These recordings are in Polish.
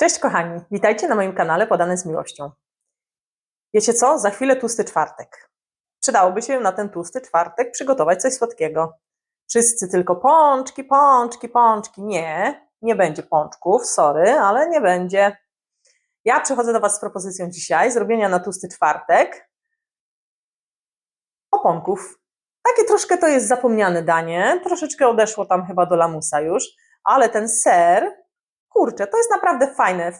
Cześć kochani, witajcie na moim kanale Podane z Miłością. Wiecie co? Za chwilę tłusty czwartek. Przydałoby się na ten tłusty czwartek przygotować coś słodkiego. Wszyscy tylko pączki, pączki, pączki. Nie, nie będzie pączków, sorry, ale nie będzie. Ja przychodzę do Was z propozycją dzisiaj zrobienia na tłusty czwartek oponków. Takie troszkę to jest zapomniane danie, troszeczkę odeszło tam chyba do lamusa już, ale ten ser, kurczę, to jest naprawdę fajne.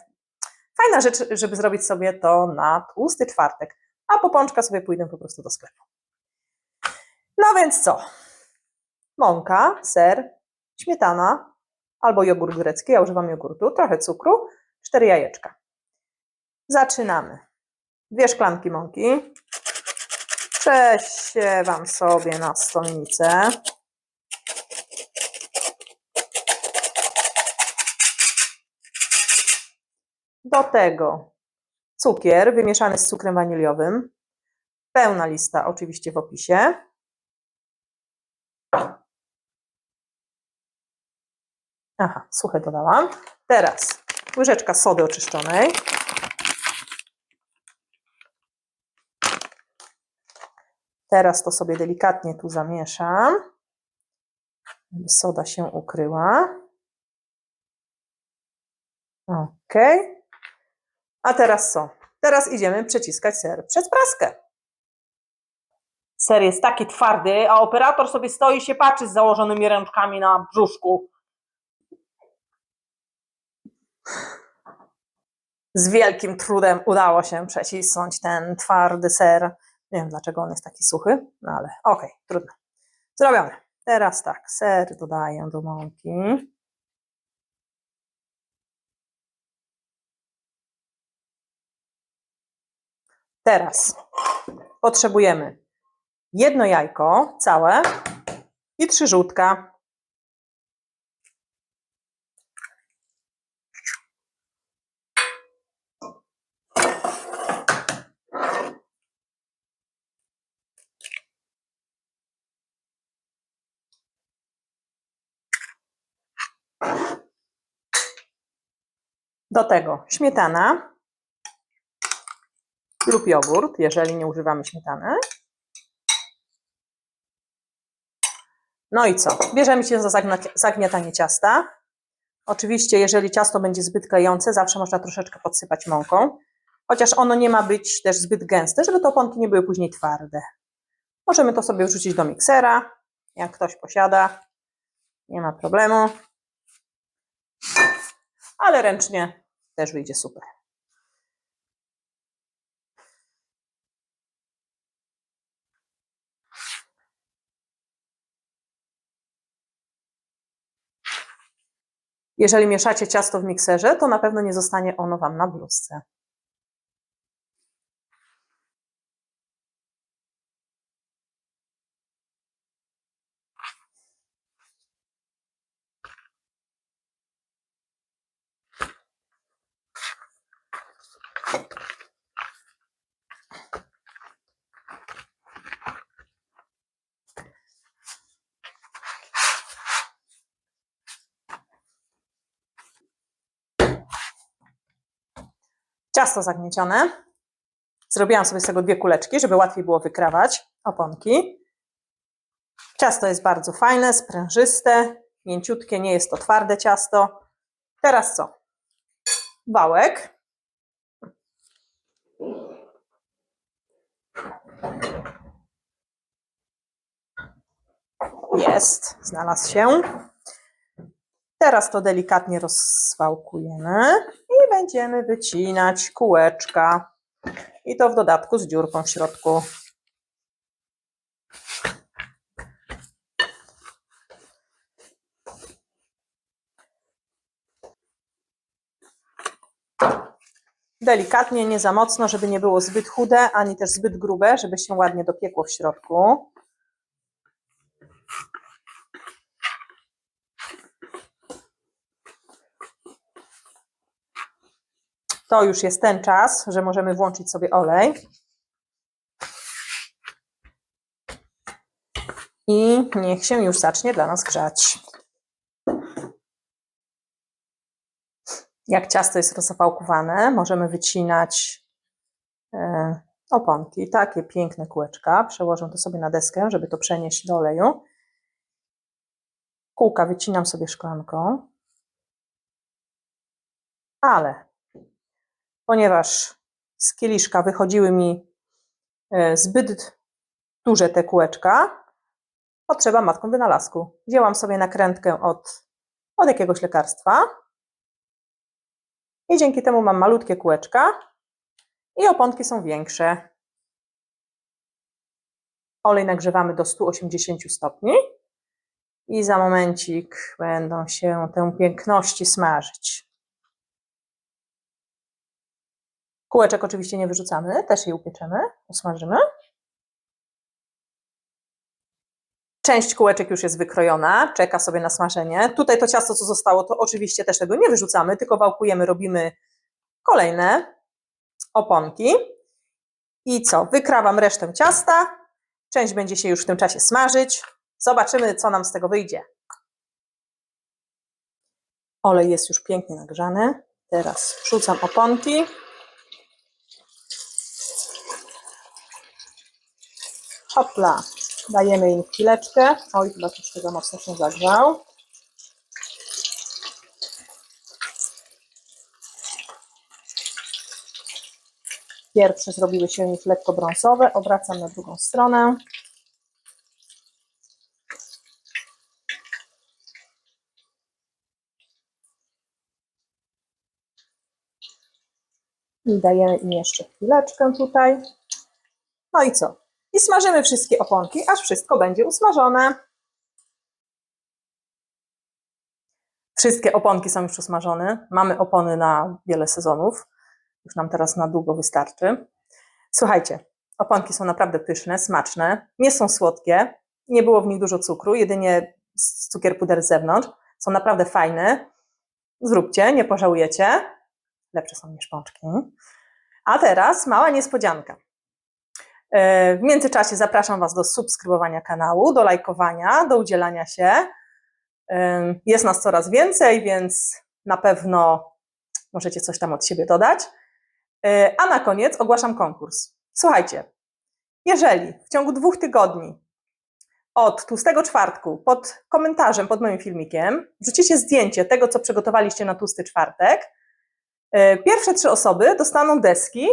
Fajna rzecz, żeby zrobić sobie to na tłusty czwartek, a po pączka sobie pójdę po prostu do sklepu. No więc co? Mąka, ser, śmietana albo jogurt grecki, ja używam jogurtu, trochę cukru, cztery jajeczka. Zaczynamy. Dwie szklanki mąki. Przesiewam sobie na stolnicę. Do tego cukier wymieszany z cukrem waniliowym. Pełna lista oczywiście w opisie. Aha, suche dodałam. Teraz łyżeczka sody oczyszczonej. Teraz to sobie delikatnie tu zamieszam, żeby soda się ukryła. Ok. A teraz co? Teraz idziemy przeciskać ser przez praskę. Ser jest taki twardy, a operator sobie stoi i się patrzy z założonymi ręczkami na brzuszku. Z wielkim trudem udało się przecisnąć ten twardy ser. Nie wiem dlaczego on jest taki suchy, no ale okej, trudno. Zrobione. Teraz tak, ser dodaję do mąki. Teraz potrzebujemy jedno jajko całe i trzy żółtka. Do tego śmietana lub jogurt, jeżeli nie używamy śmietany. No i co? Bierzemy się za zagniatanie ciasta. Oczywiście, jeżeli ciasto będzie zbyt klejące, zawsze można troszeczkę podsypać mąką, chociaż ono nie ma być też zbyt gęste, żeby te oponki nie były później twarde. Możemy to sobie wrzucić do miksera, jak ktoś posiada, nie ma problemu. Ale ręcznie też wyjdzie super. Jeżeli mieszacie ciasto w mikserze, to na pewno nie zostanie ono Wam na bluzce. Ciasto zagniecione. Zrobiłam sobie z tego dwie kuleczki, żeby łatwiej było wykrawać oponki. Ciasto jest bardzo fajne, sprężyste, mięciutkie, nie jest to twarde ciasto. Teraz co? Wałek. Jest, znalazł się. Teraz to delikatnie rozwałkujemy będziemy wycinać kółeczka. I to w dodatku z dziurką w środku. Delikatnie, nie za mocno, żeby nie było zbyt chude, ani też zbyt grube, żeby się ładnie dopiekło w środku. To już jest ten czas, że możemy włączyć sobie olej. I niech się już zacznie dla nas grzać. Jak ciasto jest rozwałkowane, możemy wycinać e, oponki. Takie piękne kółeczka. Przełożę to sobie na deskę, żeby to przenieść do oleju. Kółka wycinam sobie szklanką. Ale ponieważ z kieliszka wychodziły mi e, zbyt duże te kółeczka, potrzeba matką wynalazku. Wzięłam sobie nakrętkę od, od jakiegoś lekarstwa i dzięki temu mam malutkie kółeczka i oponki są większe. Olej nagrzewamy do 180 stopni i za momencik będą się tę piękności smażyć. Kółeczek oczywiście nie wyrzucamy, też je upieczemy, usmażymy. Część kółeczek już jest wykrojona, czeka sobie na smażenie. Tutaj to ciasto, co zostało, to oczywiście też tego nie wyrzucamy, tylko wałkujemy, robimy kolejne oponki. I co? Wykrawam resztę ciasta. Część będzie się już w tym czasie smażyć. Zobaczymy, co nam z tego wyjdzie. Olej jest już pięknie nagrzany. Teraz wrzucam oponki. Hopla, dajemy im chwileczkę. Oj, chyba troszkę za mocno się zagrzał. Pierwsze zrobiły się już lekko brązowe. Obracam na drugą stronę. I dajemy im jeszcze chwileczkę tutaj. No i co? I smażymy wszystkie oponki, aż wszystko będzie usmażone. Wszystkie oponki są już usmażone. Mamy opony na wiele sezonów. Już nam teraz na długo wystarczy. Słuchajcie, oponki są naprawdę pyszne, smaczne, nie są słodkie, nie było w nich dużo cukru, jedynie cukier puder z zewnątrz. Są naprawdę fajne. Zróbcie, nie pożałujecie. Lepsze są niż pączki. A teraz mała niespodzianka. E, W międzyczasie zapraszam Was do subskrybowania kanału, do lajkowania, do udzielania się. Ym, Jest nas coraz więcej, więc na pewno możecie coś tam od siebie dodać. Yy, A na koniec ogłaszam konkurs. Słuchajcie, jeżeli w ciągu dwóch tygodni od tłustego czwartku pod komentarzem pod moim filmikiem wrzucicie zdjęcie tego, co przygotowaliście na tłusty czwartek, pierwsze trzy osoby dostaną deski,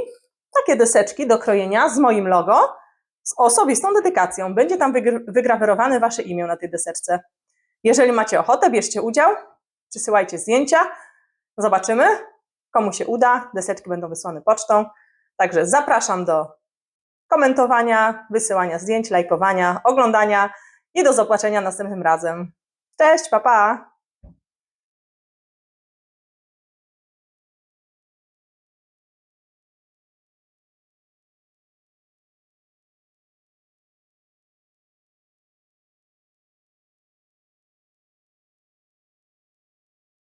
takie deseczki do krojenia z moim logo, z osobistą dedykacją. Będzie tam wygr- wygrawerowane Wasze imię na tej deseczce. Jeżeli macie ochotę, bierzcie udział, przysyłajcie zdjęcia, zobaczymy, komu się uda. Deseczki będą wysłane pocztą. Także zapraszam do komentowania, wysyłania zdjęć, lajkowania, oglądania i do zobaczenia następnym razem. Cześć, pa pa!